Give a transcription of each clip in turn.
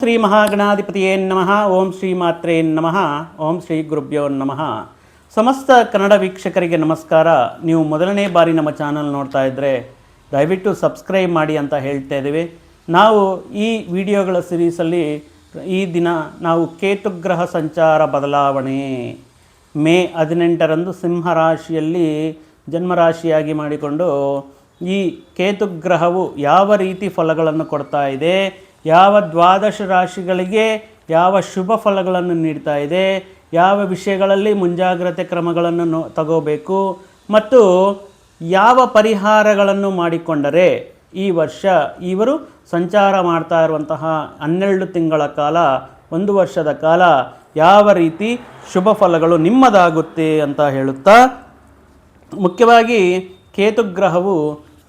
ಶ್ರೀ ಮಹಾಗಣಾಧಿಪತಿಯೇ ನಮಃ, ಓಂ ಶ್ರೀ ಮಾತ್ರೇ ನಮಃ, ಓಂ ಶ್ರೀ ಗುರುಭ್ಯೋ ನಮಃ. ಸಮಸ್ತ ಕನ್ನಡ ವೀಕ್ಷಕರಿಗೆ ನಮಸ್ಕಾರ. ನೀವು ಮೊದಲನೇ ಬಾರಿ ನಮ್ಮ ಚಾನಲ್ ನೋಡ್ತಾ ಇದ್ದರೆ ದಯವಿಟ್ಟು ಸಬ್ಸ್ಕ್ರೈಬ್ ಮಾಡಿ ಅಂತ ಹೇಳ್ತಾ ಇದ್ದೀವಿ. ನಾವು ಈ ವಿಡಿಯೋಗಳ ಸಿರೀಸಲ್ಲಿ ಈ ದಿನ ನಾವು ಕೇತುಗ್ರಹ ಸಂಚಾರ ಬದಲಾವಣೆ. ಮೇ ಹದಿನೆಂಟರಂದು ಸಿಂಹರಾಶಿಯಲ್ಲಿ ಜನ್ಮರಾಶಿಯಾಗಿ ಮಾಡಿಕೊಂಡು ಈ ಕೇತುಗ್ರಹವು ಯಾವ ರೀತಿ ಫಲಗಳನ್ನು ಕೊಡ್ತಾ ಇದೆ ಯಾವ ದ್ವಾದಶ ರಾಶಿಗಳಿಗೆ ಯಾವ ಶುಭ ಫಲಗಳನ್ನು ನೀಡ್ತಾ ಇದೆ, ಯಾವ ವಿಷಯಗಳಲ್ಲಿ ಮುಂಜಾಗ್ರತೆ ಕ್ರಮಗಳನ್ನು ನೋ, ತಗೋಬೇಕು, ಮತ್ತು ಯಾವ ಪರಿಹಾರಗಳನ್ನು ಮಾಡಿಕೊಂಡರೆ ಈ ವರ್ಷ ಇವರು ಸಂಚಾರ ಮಾಡ್ತಾ ಇರುವಂತಹ ಹನ್ನೆರಡು ತಿಂಗಳ ಕಾಲ, ಒಂದು ವರ್ಷದ ಕಾಲ ಯಾವ ರೀತಿ ಶುಭ ಫಲಗಳು ನಿಮ್ಮದಾಗುತ್ತೆ ಅಂತ ಹೇಳುತ್ತಾ, ಮುಖ್ಯವಾಗಿ ಕೇತುಗ್ರಹವು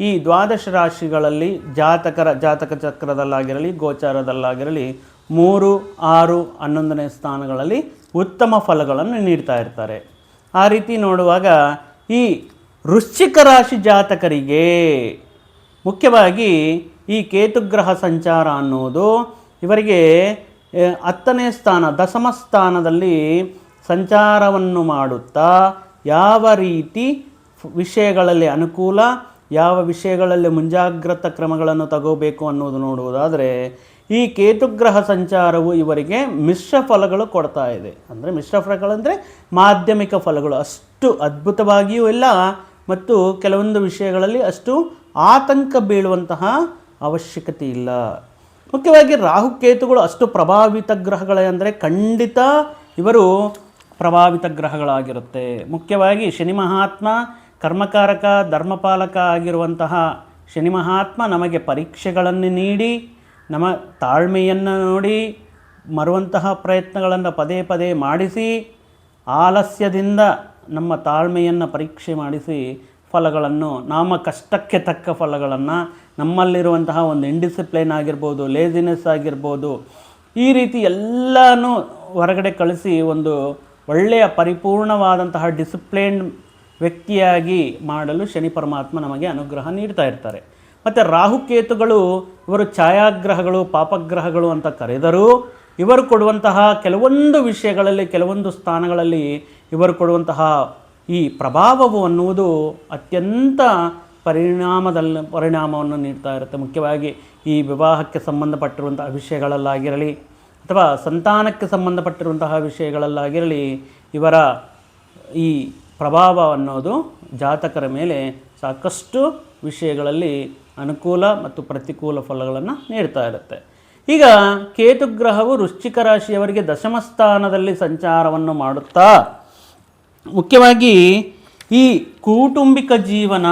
ಈ ದ್ವಾದಶ ರಾಶಿಗಳಲ್ಲಿ ಜಾತಕರ, ಜಾತಕ ಚಕ್ರದಲ್ಲಾಗಿರಲಿ, ಗೋಚಾರದಲ್ಲಾಗಿರಲಿ ಮೂರು, ಆರು, ಹನ್ನೊಂದನೇ ಸ್ಥಾನಗಳಲ್ಲಿ ಉತ್ತಮ ಫಲಗಳನ್ನು ನೀಡ್ತಾ ಇರ್ತಾರೆ. ಆ ರೀತಿ ನೋಡುವಾಗ ಈ ವೃಶ್ಚಿಕ ರಾಶಿ ಜಾತಕರಿಗೆ ಮುಖ್ಯವಾಗಿ ಈ ಕೇತುಗ್ರಹ ಸಂಚಾರ ಅನ್ನೋದು ಇವರಿಗೆ ಹತ್ತನೇ ಸ್ಥಾನ, ದಶಮ ಸ್ಥಾನದಲ್ಲಿ ಸಂಚಾರವನ್ನು ಮಾಡುತ್ತಾ ಯಾವ ರೀತಿ ವಿಷಯಗಳಲ್ಲಿ ಅನುಕೂಲ ಯಾವ ವಿಷಯಗಳಲ್ಲಿ ಮುಂಜಾಗ್ರತಾ ಕ್ರಮಗಳನ್ನು ತಗೋಬೇಕು ಅನ್ನೋದು ನೋಡುವುದಾದರೆ, ಈ ಕೇತುಗ್ರಹ ಸಂಚಾರವು ಇವರಿಗೆ ಮಿಶ್ರ ಫಲಗಳು ಕೊಡ್ತಾ ಇದೆ. ಅಂದರೆ ಮಿಶ್ರ ಫಲಗಳಂದರೆ ಮಾಧ್ಯಮಿಕ ಫಲಗಳು. ಅಷ್ಟು ಅದ್ಭುತವಾಗಿಯೂ ಇಲ್ಲ, ಮತ್ತು ಕೆಲವೊಂದು ವಿಷಯಗಳಲ್ಲಿ ಅಷ್ಟು ಆತಂಕ ಬೀಳುವಂತಹ ಅವಶ್ಯಕತೆ ಇಲ್ಲ. ಮುಖ್ಯವಾಗಿ ರಾಹುಕೇತುಗಳು ಅಷ್ಟು ಪ್ರಭಾವಿತ ಗ್ರಹಗಳೇ ಅಂದರೆ ಖಂಡಿತ ಇವರು ಪ್ರಭಾವಿತ ಗ್ರಹಗಳಾಗಿರುತ್ತೆ. ಮುಖ್ಯವಾಗಿ ಶನಿ ಮಹಾತ್ಮ ಕರ್ಮಕಾರಕ, ಧರ್ಮಪಾಲಕ ಆಗಿರುವಂತಹ ಶನಿ ಮಹಾತ್ಮ ನಮಗೆ ಪರೀಕ್ಷೆಗಳನ್ನು ನೀಡಿ, ನಮ್ಮ ತಾಳ್ಮೆಯನ್ನು ನೋಡಿ, ಮರುವಂತಹ ಪ್ರಯತ್ನಗಳನ್ನು ಪದೇ ಪದೇ ಮಾಡಿಸಿ, ಆಲಸ್ಯದಿಂದ ನಮ್ಮ ತಾಳ್ಮೆಯನ್ನು ಪರೀಕ್ಷೆ ಮಾಡಿಸಿ ಫಲಗಳನ್ನು ನಮ್ಮ ಕಷ್ಟಕ್ಕೆ ತಕ್ಕ ಫಲಗಳನ್ನು, ನಮ್ಮಲ್ಲಿರುವಂತಹ ಒಂದು ಇಂಡಿಸಿಪ್ಲೈನ್ ಆಗಿರ್ಬೋದು ಲೇಜಿನೆಸ್ ಆಗಿರ್ಬೋದು, ಈ ರೀತಿ ಎಲ್ಲನೂ ಹೊರಗಡೆ ಕಳಿಸಿ ಒಂದು ಒಳ್ಳೆಯ ಪರಿಪೂರ್ಣವಾದಂತಹ ಡಿಸಿಪ್ಲೈನ್ಡ್ ವ್ಯಕ್ತಿಯಾಗಿ ಮಾಡಲು ಶನಿ ಪರಮಾತ್ಮ ನಮಗೆ ಅನುಗ್ರಹ ನೀಡ್ತಾ ಇರ್ತಾರೆ. ಮತ್ತು ರಾಹುಕೇತುಗಳು ಇವರು ಛಾಯಾಗ್ರಹಗಳು, ಪಾಪಗ್ರಹಗಳು ಅಂತ ಕರೆದರೂ ಇವರು ಕೊಡುವಂತಹ ಕೆಲವೊಂದು ವಿಷಯಗಳಲ್ಲಿ, ಕೆಲವೊಂದು ಸ್ಥಾನಗಳಲ್ಲಿ ಇವರು ಕೊಡುವಂತಹ ಈ ಪ್ರಭಾವವು ಅನ್ನುವುದು ಅತ್ಯಂತ ಪರಿಣಾಮದಲ್ಲಿ, ಪರಿಣಾಮವನ್ನು ನೀಡ್ತಾ ಇರುತ್ತೆ. ಮುಖ್ಯವಾಗಿ ಈ ವಿವಾಹಕ್ಕೆ ಸಂಬಂಧಪಟ್ಟಿರುವಂತಹ ವಿಷಯಗಳಲ್ಲಾಗಿರಲಿ ಅಥವಾ ಸಂತಾನಕ್ಕೆ ಸಂಬಂಧಪಟ್ಟಿರುವಂತಹ ವಿಷಯಗಳಲ್ಲಾಗಿರಲಿ ಇವರ ಈ ಪ್ರಭಾವ ಅನ್ನೋದು ಜಾತಕರ ಮೇಲೆ ಸಾಕಷ್ಟು ವಿಷಯಗಳಲ್ಲಿ ಅನುಕೂಲ ಮತ್ತು ಪ್ರತಿಕೂಲ ಫಲಗಳನ್ನು ನೀಡ್ತಾ ಇರುತ್ತೆ. ಈಗ ಕೇತುಗ್ರಹವು ವೃಶ್ಚಿಕ ರಾಶಿಯವರಿಗೆ ದಶಮ ಸ್ಥಾನದಲ್ಲಿ ಸಂಚಾರವನ್ನು ಮಾಡುತ್ತಾ, ಮುಖ್ಯವಾಗಿ ಈ ಕೌಟುಂಬಿಕ ಜೀವನ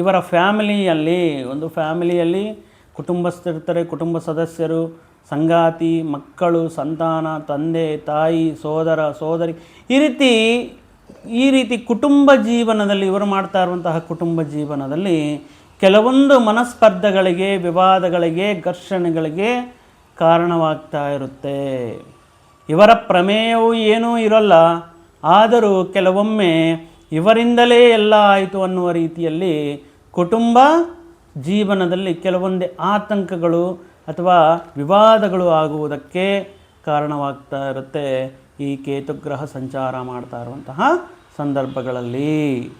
ಇವರ ಫ್ಯಾಮಿಲಿಯಲ್ಲಿ, ಒಂದು ಫ್ಯಾಮಿಲಿಯಲ್ಲಿ ಕುಟುಂಬಸ್ಥರಿರ್ತಾರೆ, ಕುಟುಂಬ ಸದಸ್ಯರು, ಸಂಗಾತಿ, ಮಕ್ಕಳು, ಸಂತಾನ, ತಂದೆ, ತಾಯಿ, ಸೋದರ, ಸೋದರಿ ಈ ರೀತಿ ಈ ರೀತಿ ಕುಟುಂಬ ಜೀವನದಲ್ಲಿ ಇವರು ಮಾಡ್ತಾ ಇರುವಂತಹ ಕುಟುಂಬ ಜೀವನದಲ್ಲಿ ಕೆಲವೊಂದು ಮನಸ್ಪರ್ಧೆಗಳಿಗೆ, ವಿವಾದಗಳಿಗೆ, ಘರ್ಷಣೆಗಳಿಗೆ ಕಾರಣವಾಗ್ತಾ ಇರುತ್ತೆ. ಇವರ ಪ್ರಮೇಯವು ಏನೂ ಇರಲ್ಲ. ಆದರೂ ಕೆಲವೊಮ್ಮೆ ಇವರಿಂದಲೇ ಎಲ್ಲ ಆಯಿತು ಅನ್ನುವ ರೀತಿಯಲ್ಲಿ ಕುಟುಂಬ ಜೀವನದಲ್ಲಿ ಕೆಲವೊಂದೇ ಆತಂಕಗಳು ಅಥವಾ ವಿವಾದಗಳು ಆಗುವುದಕ್ಕೆ ಕಾರಣವಾಗ್ತಾ ಇರುತ್ತೆ. ಈ ಕೇತುಗ್ರಹ ಸಂಚಾರ ಮಾಡ್ತಾ ಇರುವಂತಹ ಸಂದರ್ಭಗಳಲ್ಲಿ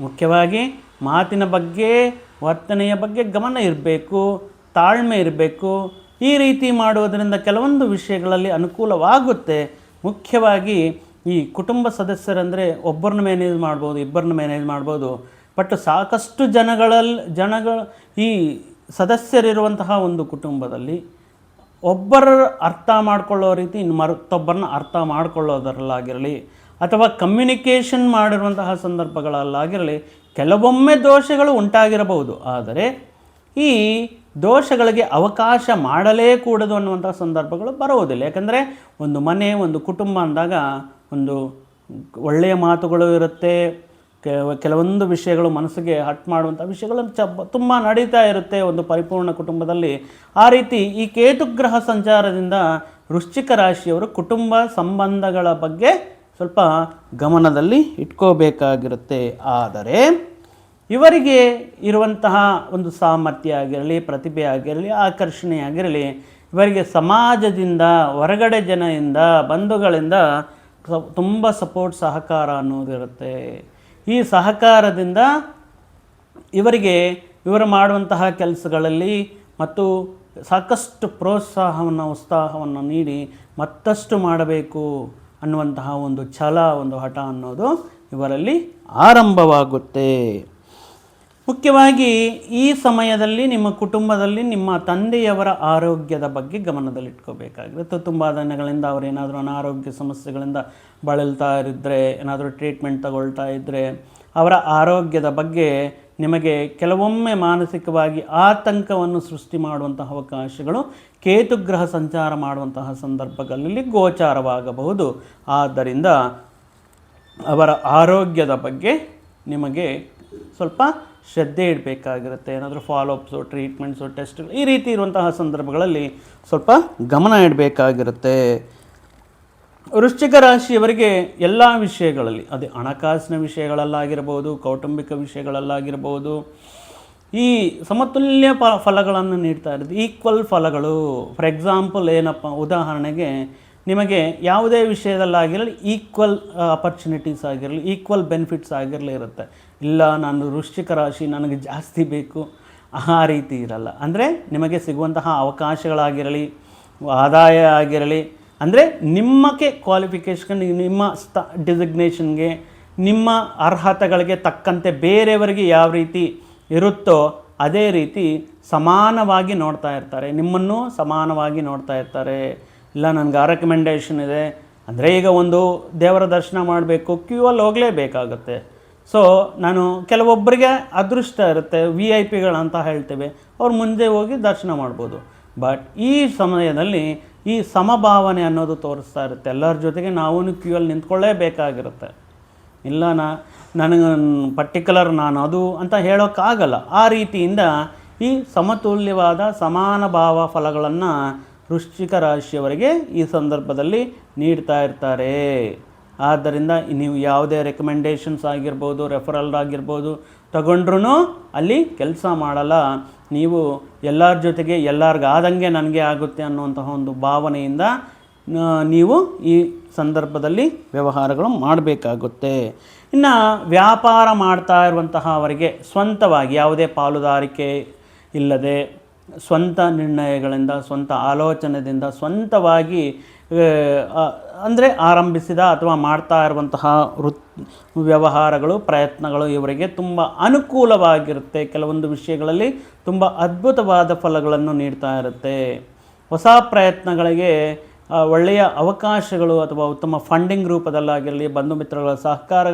ಮುಖ್ಯವಾಗಿ ಮಾತಿನ ಬಗ್ಗೆ, ವರ್ತನೆಯ ಬಗ್ಗೆ ಗಮನ ಇರಬೇಕು, ತಾಳ್ಮೆ ಇರಬೇಕು. ಈ ರೀತಿ ಮಾಡುವುದರಿಂದ ಕೆಲವೊಂದು ವಿಷಯಗಳಲ್ಲಿ ಅನುಕೂಲವಾಗುತ್ತೆ. ಮುಖ್ಯವಾಗಿ ಈ ಕುಟುಂಬ ಸದಸ್ಯರಂದರೆ ಒಬ್ಬರನ್ನ ಮ್ಯಾನೇಜ್ ಮಾಡ್ಬೋದು, ಇಬ್ಬರನ್ನ ಮ್ಯಾನೇಜ್ ಮಾಡ್ಬೋದು. ಬಟ್ ಸಾಕಷ್ಟು ಜನಗಳಲ್ಲಿ ಜನಗಳ, ಈ ಸದಸ್ಯರಿರುವಂತಹ ಒಂದು ಕುಟುಂಬದಲ್ಲಿ ಒಬ್ಬರ ಅರ್ಥ ಮಾಡ್ಕೊಳ್ಳೋ ರೀತಿ ಇನ್ನು ಮತ್ತೊಬ್ಬರನ್ನ ಅರ್ಥ ಮಾಡ್ಕೊಳ್ಳೋದರಲ್ಲಾಗಿರಲಿ ಅಥವಾ ಕಮ್ಯುನಿಕೇಷನ್ ಮಾಡಿರುವಂತಹ ಸಂದರ್ಭಗಳಲ್ಲಾಗಿರಲಿ ಕೆಲವೊಮ್ಮೆ ದೋಷಗಳು ಉಂಟಾಗಿರಬಹುದು. ಆದರೆ ಈ ದೋಷಗಳಿಗೆ ಅವಕಾಶ ಮಾಡಲೇ ಕೂಡದು ಅನ್ನುವಂಥ ಸಂದರ್ಭಗಳು ಬರುವುದಿಲ್ಲ. ಯಾಕಂದರೆ ಒಂದು ಮನೆ, ಒಂದು ಕುಟುಂಬ ಅಂದಾಗ ಒಂದು ಒಳ್ಳೆಯ ಮಾತುಗಳು ಇರುತ್ತೆ ಕೆಲವೊಂದು ವಿಷಯಗಳು ಮನಸ್ಸಿಗೆ ಹಟ್ ಮಾಡುವಂಥ ವಿಷಯಗಳು ಚ ತುಂಬ ನಡೀತಾ ಇರುತ್ತೆ ಒಂದು ಪರಿಪೂರ್ಣ ಕುಟುಂಬದಲ್ಲಿ. ಆ ರೀತಿ ಈ ಕೇತುಗ್ರಹ ಸಂಚಾರದಿಂದ ವೃಶ್ಚಿಕ ರಾಶಿಯವರು ಕುಟುಂಬ ಸಂಬಂಧಗಳ ಬಗ್ಗೆ ಸ್ವಲ್ಪ ಗಮನದಲ್ಲಿ ಇಟ್ಕೋಬೇಕಾಗಿರುತ್ತೆ. ಆದರೆ ಇವರಿಗೆ ಇರುವಂತಹ ಒಂದು ಸಾಮರ್ಥ್ಯ ಆಗಿರಲಿ, ಪ್ರತಿಭೆ ಆಗಿರಲಿ, ಆಕರ್ಷಣೆ ಆಗಿರಲಿ, ಇವರಿಗೆ ಸಮಾಜದಿಂದ, ಹೊರಗಡೆ ಜನದಿಂದ ಬಂಧುಗಳಿಂದ ತುಂಬ ಸಪೋರ್ಟ್ ಸಹಕಾರ ಅನ್ನೋದಿರುತ್ತೆ. ಈ ಸಹಕಾರದಿಂದ ಇವರಿಗೆ ಇವರು ಮಾಡುವಂತಹ ಕೆಲಸಗಳಲ್ಲಿ ಮತ್ತು ಸಾಕಷ್ಟು ಪ್ರೋತ್ಸಾಹವನ್ನು, ಉತ್ಸಾಹವನ್ನು ನೀಡಿ ಮತ್ತಷ್ಟು ಮಾಡಬೇಕು ಅನ್ನುವಂತಹ ಒಂದು ಛಲ, ಒಂದು ಹಠ ಅನ್ನೋದು ಇವರಲ್ಲಿ ಆರಂಭವಾಗುತ್ತೆ. ಮುಖ್ಯವಾಗಿ ಈ ಸಮಯದಲ್ಲಿ ನಿಮ್ಮ ಕುಟುಂಬದಲ್ಲಿ ನಿಮ್ಮ ತಂದೆಯವರ ಆರೋಗ್ಯದ ಬಗ್ಗೆ ಗಮನದಲ್ಲಿಟ್ಕೋಬೇಕಾಗಿರುತ್ತೆ. ತುಂಬ ದಿನಗಳಿಂದ ಅವರೇನಾದರೂ ಅನಾರೋಗ್ಯ ಸಮಸ್ಯೆಗಳಿಂದ ಬಳಲ್ತಾ ಇದ್ದರೆ ಏನಾದರೂ ಟ್ರೀಟ್ಮೆಂಟ್ ತಗೊಳ್ತಾ ಇದ್ದರೆ ಅವರ ಆರೋಗ್ಯದ ಬಗ್ಗೆ ನಿಮಗೆ ಕೆಲವೊಮ್ಮೆ ಮಾನಸಿಕವಾಗಿ ಆತಂಕವನ್ನು ಸೃಷ್ಟಿ ಮಾಡುವಂತಹ ಅವಕಾಶಗಳು, ಕೇತುಗ್ರಹ ಸಂಚಾರ ಮಾಡುವಂತಹ ಸಂದರ್ಭಗಳಲ್ಲಿ ಗೋಚಾರವಾಗಬಹುದು. ಆದ್ದರಿಂದ ಅವರ ಆರೋಗ್ಯದ ಬಗ್ಗೆ ನಿಮಗೆ ಸ್ವಲ್ಪ ಶ್ರದ್ಧೆ ಇಡಬೇಕಾಗಿರುತ್ತೆ. ಏನಾದರೂ ಫಾಲೋಅಪ್ಸು ಟ್ರೀಟ್ಮೆಂಟ್ಸು ಟೆಸ್ಟ್ಗಳು ಈ ರೀತಿ ಇರುವಂತಹ ಸಂದರ್ಭಗಳಲ್ಲಿ ಸ್ವಲ್ಪ ಗಮನ ಇಡಬೇಕಾಗಿರುತ್ತೆ. ವೃಶ್ಚಿಕ ರಾಶಿಯವರಿಗೆ ಎಲ್ಲ ವಿಷಯಗಳಲ್ಲಿ, ಅದೇ ಹಣಕಾಸಿನ ವಿಷಯಗಳಲ್ಲಾಗಿರ್ಬೋದು, ಕೌಟುಂಬಿಕ ವಿಷಯಗಳಲ್ಲಾಗಿರ್ಬೋದು, ಈ ಸಮತುಲ್ಯ ಪ ಫಲಗಳನ್ನು ನೀಡ್ತಾ ಇರೋದು ಈಕ್ವಲ್ ಫಲಗಳು. ಫಾರ್ ಎಕ್ಸಾಂಪಲ್ ಏನಪ್ಪ, ಉದಾಹರಣೆಗೆ ನಿಮಗೆ ಯಾವುದೇ ವಿಷಯದಲ್ಲಾಗಿರಲಿ ಈಕ್ವಲ್ ಅಪರ್ಚುನಿಟೀಸ್ ಆಗಿರಲಿ ಈಕ್ವಲ್ ಬೆನಿಫಿಟ್ಸ್ ಆಗಿರಲಿ ಇರುತ್ತೆ. ಇಲ್ಲ, ನಾನು ವೃಶ್ಚಿಕ ರಾಶಿ, ನನಗೆ ಜಾಸ್ತಿ ಬೇಕು. ಆ ರೀತಿ ಇರಲ್ಲ. ಅಂದರೆ ನಿಮಗೆ ಸಿಗುವಂತಹ ಅವಕಾಶಗಳಾಗಿರಲಿ, ಆದಾಯ ಆಗಿರಲಿ, ಅಂದರೆ ನಿಮ್ಮಕ್ಕೆ ಕ್ವಾಲಿಫಿಕೇಷನ್ ನಿಮ್ಮ ಸ್ಥ ಡಿಸಿಗ್ನೇಷನ್ಗೆ ನಿಮ್ಮ ಅರ್ಹತೆಗಳಿಗೆ ತಕ್ಕಂತೆ ಬೇರೆಯವರಿಗೆ ಯಾವ ರೀತಿ ಇರುತ್ತೋ ಅದೇ ರೀತಿ ಸಮಾನವಾಗಿ ನೋಡ್ತಾ ಇರ್ತಾರೆ. ನಿಮ್ಮನ್ನು ಸಮಾನವಾಗಿ ನೋಡ್ತಾ ಇರ್ತಾರೆ. ಇಲ್ಲ, ನನಗೆ ಆ ರೆಕಮೆಂಡೇಷನ್ ಇದೆ. ಅಂದರೆ ಈಗ ಒಂದು ದೇವರ ದರ್ಶನ ಮಾಡಬೇಕು ಕ್ಯೂ ಅಲ್ಲಿ ಹೋಗಲೇಬೇಕಾಗುತ್ತೆ. ಸೊ ನಾನು ಕೆಲವೊಬ್ಬರಿಗೆ ಅದೃಷ್ಟ ಇರುತ್ತೆ ವಿ ಐ ಪಿಗಳಂತ ಹೇಳ್ತೇವೆ. ಅವ್ರು ಮುಂದೆ ಹೋಗಿ ದರ್ಶನ ಮಾಡ್ಬೋದು. ಬಟ್ ಈ ಸಮಯದಲ್ಲಿ ಈ ಸಮಭಾವನೆ ಅನ್ನೋದು ತೋರಿಸ್ತಾ ಇರುತ್ತೆ. ಎಲ್ಲರ ಜೊತೆಗೆ ನಾವು ಕ್ಯೂ ಅಲ್ಲಿ ನಿಂತ್ಕೊಳ್ಳೇಬೇಕಾಗಿರುತ್ತೆ. ಇಲ್ಲ ನಾ, ನನಗೆ ಪರ್ಟಿಕ್ಯುಲರ್ ನಾನು ಅದು ಅಂತ ಹೇಳೋಕ್ಕಾಗಲ್ಲ. ಆ ರೀತಿಯಿಂದ ಈ ಸಮತುಲ್ಯವಾದ ಸಮಾನ ಭಾವ ಫಲಗಳನ್ನು ವೃಶ್ಚಿಕ ರಾಶಿಯವರಿಗೆ ಈ ಸಂದರ್ಭದಲ್ಲಿ ನೀಡ್ತಾ ಇರ್ತಾರೆ. ಆದ್ದರಿಂದ ನೀವು ಯಾವುದೇ ರೆಕಮೆಂಡೇಷನ್ಸ್ ಆಗಿರ್ಬೋದು ರೆಫರಲ್ ಆಗಿರ್ಬೋದು ತಗೊಂಡ್ರೂ ಅಲ್ಲಿ ಕೆಲಸ ಮಾಡಲ್ಲ. ನೀವು ಎಲ್ಲರ ಜೊತೆಗೆ ಎಲ್ಲರಿಗಾದಂಗೆ ನನಗೆ ಆಗುತ್ತೆ ಅನ್ನುವಂತಹ ಒಂದು ಭಾವನೆಯಿಂದ ನೀವು ಈ ಸಂದರ್ಭದಲ್ಲಿ ವ್ಯವಹಾರಗಳು ಮಾಡಬೇಕಾಗುತ್ತೆ. ಇನ್ನು ವ್ಯಾಪಾರ ಮಾಡ್ತಾ ಇರುವಂತಹ ಅವರಿಗೆ ಸ್ವಂತವಾಗಿ ಯಾವುದೇ ಪಾಲುದಾರಿಕೆ ಇಲ್ಲದೆ ಸ್ವಂತ ನಿರ್ಣಯಗಳಿಂದ, ಸ್ವಂತ ಆಲೋಚನೆಯಿಂದ ಸ್ವಂತವಾಗಿ ಅಂದರೆ ಆರಂಭಿಸಿದ ಅಥವಾ ಮಾಡ್ತಾ ಇರುವಂತಹ ವೃತ್, ವ್ಯವಹಾರಗಳು, ಪ್ರಯತ್ನಗಳು ಇವರಿಗೆ ತುಂಬ ಅನುಕೂಲವಾಗಿರುತ್ತೆ. ಕೆಲವೊಂದು ವಿಷಯಗಳಲ್ಲಿ ತುಂಬ ಅದ್ಭುತವಾದ ಫಲಗಳನ್ನು ನೀಡ್ತಾ ಇರುತ್ತೆ. ಹೊಸ ಪ್ರಯತ್ನಗಳಿಗೆ ಒಳ್ಳೆಯ ಅವಕಾಶಗಳು ಅಥವಾ ಉತ್ತಮ ಫಂಡಿಂಗ್ ರೂಪದಲ್ಲಾಗಿರಲಿ, ಬಂಧು ಮಿತ್ರಗಳ ಸಹಕಾರ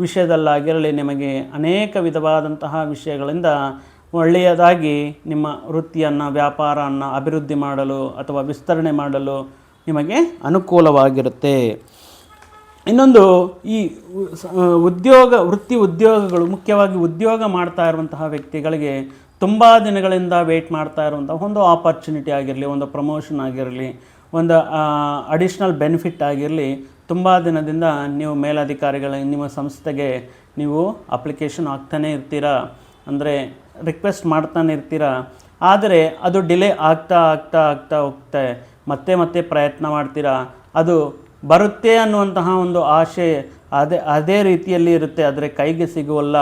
ವಿಷಯದಲ್ಲಾಗಿರಲಿ ನಿಮಗೆ ಅನೇಕ ವಿಧವಾದಂತಹ ವಿಷಯಗಳಿಂದ ಒಳ್ಳೆಯದಾಗಿ ನಿಮ್ಮ ವೃತ್ತಿಯನ್ನು ವ್ಯಾಪಾರವನ್ನು ಅಭಿವೃದ್ಧಿ ಮಾಡಲು ಅಥವಾ ವಿಸ್ತರಣೆ ಮಾಡಲು ನಿಮಗೆ ಅನುಕೂಲವಾಗಿರುತ್ತೆ. ಇನ್ನೊಂದು, ಈ ಉದ್ಯೋಗ, ವೃತ್ತಿ ಉದ್ಯೋಗಗಳು, ಮುಖ್ಯವಾಗಿ ಉದ್ಯೋಗ ಮಾಡ್ತಾ ಇರುವಂತಹ ವ್ಯಕ್ತಿಗಳಿಗೆ ತುಂಬ ದಿನಗಳಿಂದ ವೆಯ್ಟ್ ಮಾಡ್ತಾ ಇರುವಂಥ ಒಂದು ಆಪರ್ಚುನಿಟಿ ಆಗಿರಲಿ, ಒಂದು ಪ್ರಮೋಷನ್ ಆಗಿರಲಿ, ಒಂದು ಅಡಿಷ್ನಲ್ ಬೆನಿಫಿಟ್ ಆಗಿರಲಿ, ತುಂಬ ದಿನದಿಂದ ನೀವು ಮೇಲಧಿಕಾರಿಗಳ, ನಿಮ್ಮ ಸಂಸ್ಥೆಗೆ ನೀವು ಅಪ್ಲಿಕೇಶನ್ ಆಗ್ತಾನೇ ಇರ್ತೀರಾ? ಅಂದರೆ ರಿಕ್ವೆಸ್ಟ್ ಮಾಡ್ತಾನೆ ಇರ್ತೀರಾ? ಆದರೆ ಅದು ಡಿಲೇ ಆಗ್ತಾ ಆಗ್ತಾ ಆಗ್ತಾ ಹೋಗ್ತೆ. ಮತ್ತೆ ಮತ್ತೆ ಪ್ರಯತ್ನ ಮಾಡ್ತೀರಾ? ಅದು ಬರುತ್ತೆ ಅನ್ನುವಂತಹ ಒಂದು ಆಶೆ ಅದೇ ಅದೇ ರೀತಿಯಲ್ಲಿ ಇರುತ್ತೆ. ಆದರೆ ಕೈಗೆ ಸಿಗುವಲ್ಲ.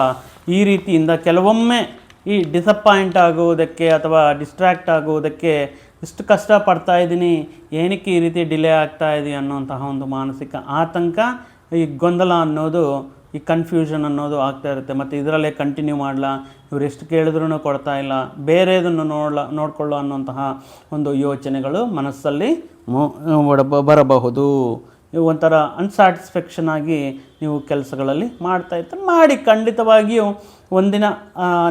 ಈ ರೀತಿಯಿಂದ ಕೆಲವೊಮ್ಮೆ ಈ ಡಿಸಪಾಯಿಂಟ್ ಆಗುವುದಕ್ಕೆ ಅಥವಾ ಡಿಸ್ಟ್ರ್ಯಾಕ್ಟ್ ಆಗುವುದಕ್ಕೆ ಇಷ್ಟು ಕಷ್ಟಪಡ್ತಾ ಇದ್ದೀನಿ. ಏನಕ್ಕೆ ಈ ರೀತಿ ಡಿಲೇ ಆಗ್ತಾ ಇದೆ ಅನ್ನುವಂತಹ ಒಂದು ಮಾನಸಿಕ ಆತಂಕ, ಈ ಗೊಂದಲ ಅನ್ನೋದು, ಈ ಕನ್ಫ್ಯೂಷನ್ ಅನ್ನೋದು ಆಗ್ತಾ ಇರುತ್ತೆ. ಮತ್ತು ಇದರಲ್ಲೇ ಕಂಟಿನ್ಯೂ ಮಾಡಲ? ಇವ್ರು ಎಷ್ಟು ಕೇಳಿದ್ರೂ ಕೊಡ್ತಾ ಇಲ್ಲ. ಬೇರೆದನ್ನು ನೋಡ್ಲ, ನೋಡಿಕೊಳ್ಳೋ ಅನ್ನುವಂತಹ ಒಂದು ಯೋಚನೆಗಳು ಮನಸ್ಸಲ್ಲಿ ಬರಬಹುದು. ಒಂಥರ ಅನ್ಸ್ಯಾಟಿಸ್ಫ್ಯಾಕ್ಷನ್ ಆಗಿ ನೀವು ಕೆಲಸಗಳಲ್ಲಿ ಮಾಡ್ತಾ ಇರ್ತಾರೆ ಮಾಡಿ. ಖಂಡಿತವಾಗಿಯೂ ಒಂದಿನ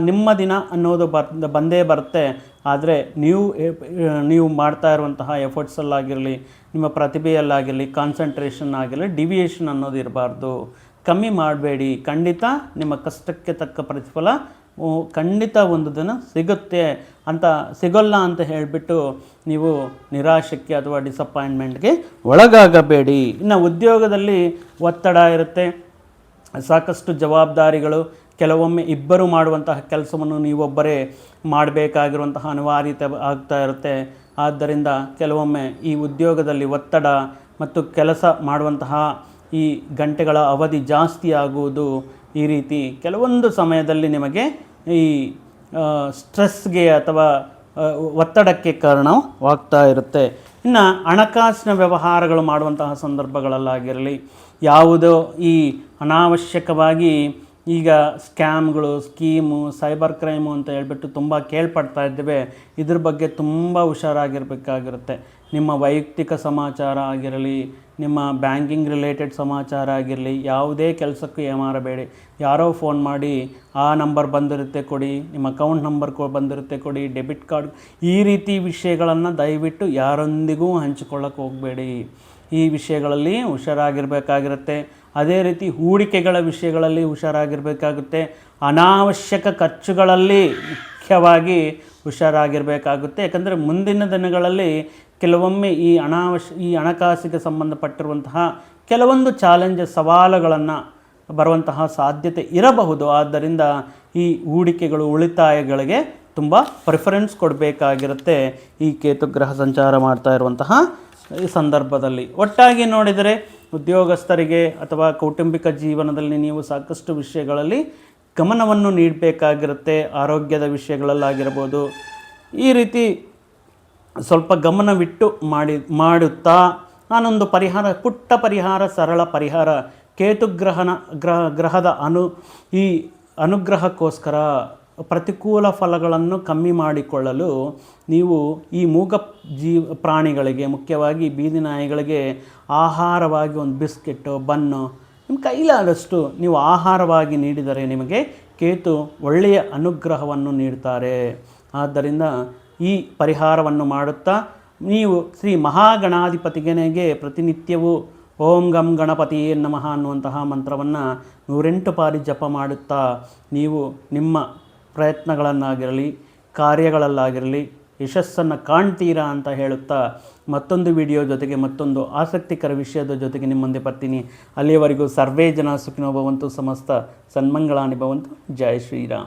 ನಿಮ್ಮ ದಿನ ಅನ್ನೋದು ಬರ್, ಬಂದೇ ಬರುತ್ತೆ. ಆದರೆ ನೀವು ನೀವು ಮಾಡ್ತಾ ಇರುವಂತಹ ಎಫರ್ಟ್ಸಲ್ಲಾಗಿರಲಿ ನಿಮ್ಮ ಪ್ರತಿಭೆಯಲ್ಲಾಗಿರಲಿ ಕಾನ್ಸಂಟ್ರೇಷನ್ ಆಗಿರಲಿ ಡಿವಿಯೇಷನ್ ಅನ್ನೋದು ಇರಬಾರ್ದು. ಕಮ್ಮಿ ಮಾಡಬೇಡಿ. ಖಂಡಿತ ನಿಮ್ಮ ಕಷ್ಟಕ್ಕೆ ತಕ್ಕ ಪ್ರತಿಫಲ ಖಂಡಿತ ಒಂದು ದಿನ ಸಿಗುತ್ತೆ ಅಂತ ಸಿಗೋಲ್ಲ ಅಂತ ಹೇಳಿಬಿಟ್ಟು ನೀವು ನಿರಾಶಕ್ಕೆ ಅಥವಾ ಡಿಸಪಾಯಿಂಟ್ಮೆಂಟ್ಗೆ ಒಳಗಾಗಬೇಡಿ. ಇನ್ನು ಉದ್ಯೋಗದಲ್ಲಿ ಒತ್ತಡ ಇರುತ್ತೆ. ಸಾಕಷ್ಟು ಜವಾಬ್ದಾರಿಗಳು, ಕೆಲವೊಮ್ಮೆ ಇಬ್ಬರು ಮಾಡುವಂತಹ ಕೆಲಸವನ್ನು ನೀವೊಬ್ಬರೇ ಮಾಡಬೇಕಾಗಿರುವಂತಹ ಅನಿವಾರ್ಯತೆ ಆಗ್ತಾ ಇರುತ್ತೆ. ಆದ್ದರಿಂದ ಕೆಲವೊಮ್ಮೆ ಈ ಉದ್ಯೋಗದಲ್ಲಿ ಒತ್ತಡ ಮತ್ತು ಕೆಲಸ ಮಾಡುವಂತಹ ಈ ಗಂಟೆಗಳ ಅವಧಿ ಜಾಸ್ತಿ ಆಗುವುದು ಈ ರೀತಿ ಕೆಲವೊಂದು ಸಮಯದಲ್ಲಿ ನಿಮಗೆ ಈ ಸ್ಟ್ರೆಸ್ಗೆ ಅಥವಾ ಒತ್ತಡಕ್ಕೆ ಕಾರಣವಾಗ್ತಾ ಇರುತ್ತೆ. ಇನ್ನು ಹಣಕಾಸಿನ ವ್ಯವಹಾರಗಳು ಮಾಡುವಂತಹ ಸಂದರ್ಭಗಳಲ್ಲಾಗಿರಲಿ, ಯಾವುದೋ ಈ ಅನಾವಶ್ಯಕವಾಗಿ ಈಗ ಸ್ಕ್ಯಾಮ್ಗಳು, ಸ್ಕೀಮು, ಸೈಬರ್ ಕ್ರೈಮು ಅಂತ ಹೇಳ್ಬಿಟ್ಟು ತುಂಬ ಕೇಳ್ಪಡ್ತಾ ಇದ್ದೇವೆ. ಇದ್ರ ಬಗ್ಗೆ ತುಂಬ ಹುಷಾರಾಗಿರಬೇಕಾಗಿರುತ್ತೆ. ನಿಮ್ಮ ವೈಯಕ್ತಿಕ ಸಮಾಚಾರ ಆಗಿರಲಿ ನಿಮ್ಮ ಬ್ಯಾಂಕಿಂಗ್ ರಿಲೇಟೆಡ್ ಸಮಾಚಾರ ಆಗಿರಲಿ, ಯಾವುದೇ ಕೆಲಸಕ್ಕೂ ಏಮಾರಬೇಡಿ. ಯಾರೋ ಫೋನ್ ಮಾಡಿ, ಆ ನಂಬರ್ ಬಂದಿರುತ್ತೆ ಕೊಡಿ, ನಿಮ್ಮ ಅಕೌಂಟ್ ನಂಬರ್ ಕೊ ಬಂದಿರುತ್ತೆ ಕೊಡಿ, ಡೆಬಿಟ್ ಕಾರ್ಡ್, ಈ ರೀತಿ ವಿಷಯಗಳನ್ನು ದಯವಿಟ್ಟು ಯಾರೊಂದಿಗೂ ಹಂಚಿಕೊಳ್ಳಕ್ಕೆ ಹೋಗಬೇಡಿ. ಈ ವಿಷಯಗಳಲ್ಲಿ ಹುಷಾರಾಗಿರಬೇಕಾಗಿರುತ್ತೆ. ಅದೇ ರೀತಿ ಹೂಡಿಕೆಗಳ ವಿಷಯಗಳಲ್ಲಿ ಹುಷಾರಾಗಿರಬೇಕಾಗುತ್ತೆ. ಅನಾವಶ್ಯಕ ಖರ್ಚುಗಳಲ್ಲಿ ಮುಖ್ಯವಾಗಿ ಹುಷಾರಾಗಿರಬೇಕಾಗುತ್ತೆ. ಯಾಕಂದರೆ ಮುಂದಿನ ದಿನಗಳಲ್ಲಿ ಕೆಲವೊಮ್ಮೆ ಈ ಅನಾವಶ್ಯ ಈ ಹಣಕಾಸಿಗೆ ಸಂಬಂಧಪಟ್ಟಿರುವಂತಹ ಕೆಲವೊಂದು ಚಾಲೆಂಜ್ ಸವಾಲುಗಳನ್ನು ಬರುವಂತಹ ಸಾಧ್ಯತೆ ಇರಬಹುದು. ಆದ್ದರಿಂದ ಈ ಹೂಡಿಕೆಗಳು, ಉಳಿತಾಯಗಳಿಗೆ ತುಂಬ ಪ್ರಿಫರೆನ್ಸ್ ಕೊಡಬೇಕಾಗಿರುತ್ತೆ ಈ ಕೇತು ಗ್ರಹ ಸಂಚಾರ ಮಾಡ್ತಾ ಇರುವಂತಹ ಈ ಸಂದರ್ಭದಲ್ಲಿ. ಒಟ್ಟಾಗಿ ನೋಡಿದರೆ ಉದ್ಯೋಗಸ್ಥರಿಗೆ ಅಥವಾ ಕೌಟುಂಬಿಕ ಜೀವನದಲ್ಲಿ ನೀವು ಸಾಕಷ್ಟು ವಿಷಯಗಳಲ್ಲಿ ಗಮನವನ್ನು ನೀಡಬೇಕಾಗಿರುತ್ತೆ. ಆರೋಗ್ಯದ ವಿಷಯಗಳಲ್ಲಾಗಿರ್ಬೋದು. ಈ ರೀತಿ ಸ್ವಲ್ಪ ಗಮನವಿಟ್ಟು ಮಾಡಿ, ಮಾಡುತ್ತಾ, ನಾನೊಂದು ಪರಿಹಾರ, ಪುಟ್ಟ ಪರಿಹಾರ, ಸರಳ ಪರಿಹಾರ, ಕೇತುಗ್ರಹನ ಗ್ರಹ ಗ್ರಹದ ಅನು, ಈ ಅನುಗ್ರಹಕ್ಕೋಸ್ಕರ ಪ್ರತಿಕೂಲ ಫಲಗಳನ್ನು ಕಮ್ಮಿ ಮಾಡಿಕೊಳ್ಳಲು ನೀವು ಈ ಮೂಗ ಜೀವ ಪ್ರಾಣಿಗಳಿಗೆ, ಮುಖ್ಯವಾಗಿ ಬೀದಿ ನಾಯಿಗಳಿಗೆ ಆಹಾರವಾಗಿ ಒಂದು ಬಿಸ್ಕೆಟ್ಟು ಬನ್ನು, ನಿಮ್ಮ ಕೈಲಾದಷ್ಟು ನೀವು ಆಹಾರವಾಗಿ ನೀಡಿದರೆ ನಿಮಗೆ ಕೇತು ಒಳ್ಳೆಯ ಅನುಗ್ರಹವನ್ನು ನೀಡ್ತಾರೆ. ಆದ್ದರಿಂದ ಈ ಪರಿಹಾರವನ್ನು ಮಾಡುತ್ತಾ ನೀವು ಶ್ರೀ ಮಹಾಗಣಾಧಿಪತಿಗನೆಗೆ ಪ್ರತಿನಿತ್ಯವೂ ಓಂ ಗಂ ಗಣಪತಿ ನಮಃ ಅನ್ನುವಂತಹ ಮಂತ್ರವನ್ನು ನೂರೆಂಟು ಬಾರಿ ಜಪ ಮಾಡುತ್ತಾ ನೀವು ನಿಮ್ಮ ಪ್ರಯತ್ನಗಳನ್ನಾಗಿರಲಿ, ಕಾರ್ಯಗಳಲ್ಲಾಗಿರಲಿ, ಯಶಸ್ಸನ್ನು ಕಾಣ್ತೀರಾ ಅಂತ ಹೇಳುತ್ತಾ ಮತ್ತೊಂದು ವಿಡಿಯೋ ಜೊತೆಗೆ ಮತ್ತೊಂದು ಆಸಕ್ತಿಕರ ವಿಷಯದ ಜೊತೆಗೆ ನಿಮ್ಮ ಮುಂದೆ ಬರ್ತೀನಿ. ಅಲ್ಲಿಯವರೆಗೂ ಸರ್ವೇ ಜನ ಸುಖಿನೋ ಭವಂತು, ಸಮಸ್ತ ಸನ್ಮಂಗಳಾನಿ ಭವಂತು. ಜೈ ಶ್ರೀರಾಮ್.